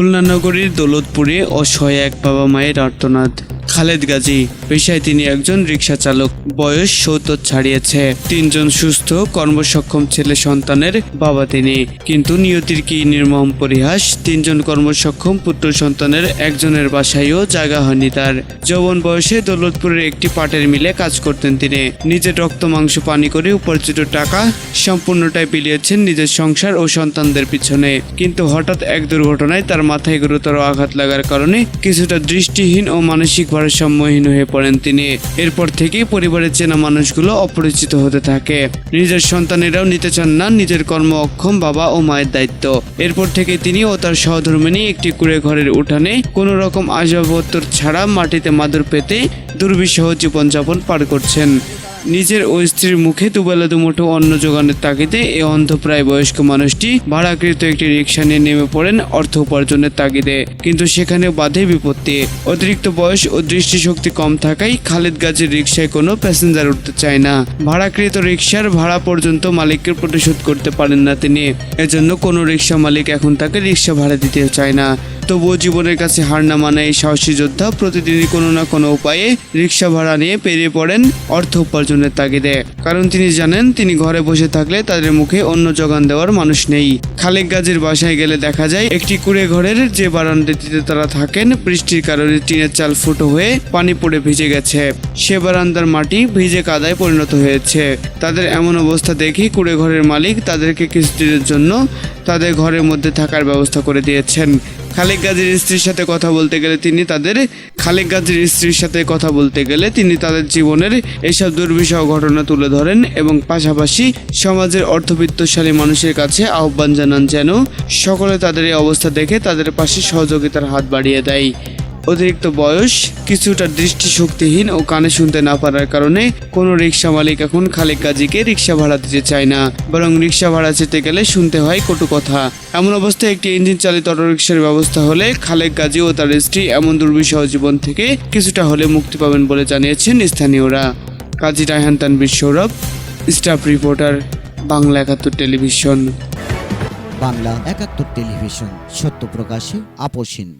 খুলনা নগরীর দৌলতপুরে অসহায় এক বাবা মায়ের আর্তনাদ। খালেদ গাজী পেশায় তিনি একজন রিক্সা চালক। বয়স সত্তর ছাড়িয়েছে। তিনজন সুস্থ, কর্মসক্ষম ছেলে সন্তানের বাবা তিনি। কিন্তু নিয়তির কি নির্মম পরিহাস? তিনজন কর্মসক্ষম পুত্র সন্তানের একজনের বাসায়ও জায়গা হয়নি তার। যৌবন বয়সে দৌলতপুরের একটি পাটের মিলে কাজ করতেন তিনি। নিজের রক্ত, মাংস, পানি করে উপার্জিত টাকা সম্পূর্ণটাই বিলিয়েছেন নিজের সংসার ও সন্তানদের পিছনে। কিন্তু হঠাৎ এক দুর্ঘটনায় তার মাথায় গুরুতর আঘাত লাগার কারণে কিছুটা দৃষ্টিহীন ও মানসিক ভারসাম্যহীন হয়ে পড়েন তিনি। এরপর থেকেই পরিবারের চেনা মানুষগুলো অপরিচিত হতে থাকে। নিজের সন্তানেরাও নিতে চান না, নিজের কর্ম অক্ষম বাবা ও মায়ের দায়িত্ব। এরপর থেকে তিনি ও তার সহধর্মিনী একটি কুড়ে ঘরের উঠানে কোনো রকম আসবাবপত্র ছাড়া মাটিতে মাদুর পেতে দুর্বিষহ জীবনযাপন পার করছেন। নিজের ও স্ত্রীর মুখে দুবেলা দুমুঠো অন্ন যোগানের তাগিদে এই অন্ধপ্রায় বয়স্ক মানুষটি ভাড়াকৃত একটি রিক্সা নিয়ে নেমে পড়েন অর্থ উপার্জনের তাগিদে। কিন্তু সেখানে বাধে বিপত্তি। অতিরিক্ত বয়স ও দৃষ্টিশক্তি কম থাকায় খালেদ গাজীর রিক্সায় কোনো প্যাসেঞ্জার উঠতে চায় না। ভাড়াকৃত রিক্সার ভাড়া পর্যন্ত মালিককে পরিশোধ করতে পারেন না তিনি। এজন্য কোনো রিক্সা মালিক এখন তাকে রিক্সা ভাড়া দিতে চায় না। তবুও জীবনের কাছে হার না মানা এই সাহসী যোদ্ধা প্রতিদিনই কোনো না কোনো উপায়ে রিক্সা ভাড়া নিয়ে পেরিয়ে পড়েন অর্থ উপার্জনের তাগিদে। কারণ তিনি জানেন, তিনি ঘরে বসে থাকলে তাদের মুখে অন্য যোগান দেওয়ার মানুষ নেই। খালেক গাজীর বাসায় গেলে দেখা যায়, একটি কুড়ে ঘরের যে বারান্দাটিতে তারা থাকেন, বৃষ্টির কারণে টিনের চাল ফুটো হয়ে পানি পড়ে ভিজে গেছে। সে বারান্দার মাটি ভিজে কাদায় পরিণত হয়েছে। তাদের এমন অবস্থা দেখে কুড়ে ঘরের মালিক তাদেরকে কিছুদিনের জন্য তাদের ঘরের মধ্যে থাকার ব্যবস্থা করে দিয়েছেন। খালেক গাজীর স্ত্রীর সাথে কথা বলতে গেলে তিনি তাদের খালেক গাজীর স্ত্রীর সাথে কথা বলতে গেলে তিনি তাদের জীবনের এসব দুর্বিষহ ঘটনা তুলে ধরেন এবং পাশাপাশি সমাজের অর্থবিত্তশালী মানুষের কাছে আহ্বান জানান যেন সকলে তাদের এই অবস্থা দেখে তাদের পাশে সহযোগিতার হাত বাড়িয়ে দেয়। অতিরিক্ত বয়স, কিছুটা দৃষ্টিশক্তিহীন ও কানে শুনতে না পারার কারণে কোনো রিক্সা মালিক এখন খালেক গাজীকে রিক্সা ভাড়া দিতে চায় না। বরং রিক্সা ভাড়া যেতে গেলে শুনতে হয় কটু কথা। এমন অবস্থায় একটি ইঞ্জিন চালিত অটোরিক্সার ব্যবস্থা হলে খালেক গাজী ও তার স্ত্রী এমন দুর্বিষহ জীবন থেকে কিছুটা হলে মুক্তি পাবেন বলে জানিয়েছেন স্থানীয়রা। Kazi Raihan Tanvir staff reporter, Bangla Ekattor television. Bangla একাত্তর টেলিভিশন, সত্য প্রকাশে আপোষহীন